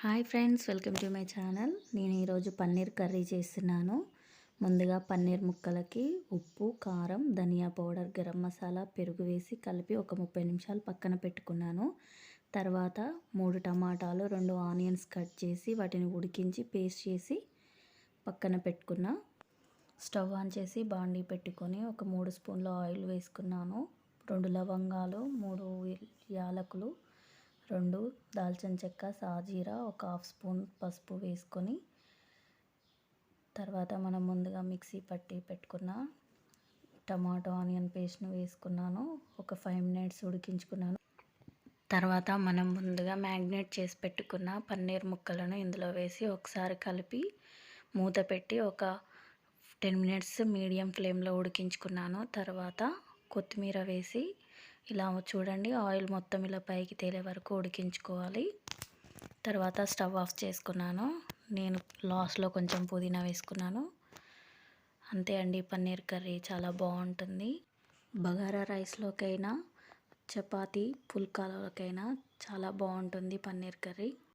Hi friends welcome to my channel. నేను ఈరోజు paneer curry చేస్తున్నాను. ముందుగా పన్నీర్ ముక్కలకి ఉప్పు కారం ధనియా పౌడర్ గరం మసాలా పెరుగు వేసి కలిపి ఒక ముప్పై నిమిషాలు పక్కన పెట్టుకున్నాను. తర్వాత మూడు టమాటాలు రెండు ఆనియన్స్ కట్ చేసి వాటిని ఉడికించి పేస్ట్ చేసి పక్కన పెట్టుకున్న. స్టవ్ ఆన్ చేసి బాండీ పెట్టుకొని ఒక మూడు స్పూన్ల ఆయిల్ వేసుకున్నాను. రెండు లవంగాలు మూడు యాలకులు రెండు దాల్చిన చెక్క సాజీరా ఒక హాఫ్ స్పూన్ పసుపు వేసుకొని తర్వాత మనం ముందుగా మిక్సీ పట్టి పెట్టుకున్న టమాటో ఆనియన్ పేస్ట్ను వేసుకున్నాను. ఒక ఫైవ్ మినిట్స్ ఉడికించుకున్నాను. తర్వాత మనం ముందుగా మ్యాగ్నేట్ చేసి పెట్టుకున్న పన్నీర్ ముక్కలను ఇందులో వేసి ఒకసారి కలిపి మూత పెట్టి ఒక టెన్ మినిట్స్ మీడియం ఫ్లేమ్లో ఉడికించుకున్నాను. తర్వాత కొత్తిమీర వేసి ఇలా చూడండి ఆయిల్ మొత్తం ఇలా పైకి తేలే వరకు ఉడికించుకోవాలి. తర్వాత స్టవ్ ఆఫ్ చేసుకున్నాను. నేను లాస్ట్లో కొంచెం పుదీనా వేసుకున్నాను. అంతే అండి పన్నీర్ కర్రీ చాలా బాగుంటుంది. బగారా రైస్లోకైనా చపాతీ పుల్కాలోకైనా చాలా బాగుంటుంది పన్నీర్ కర్రీ.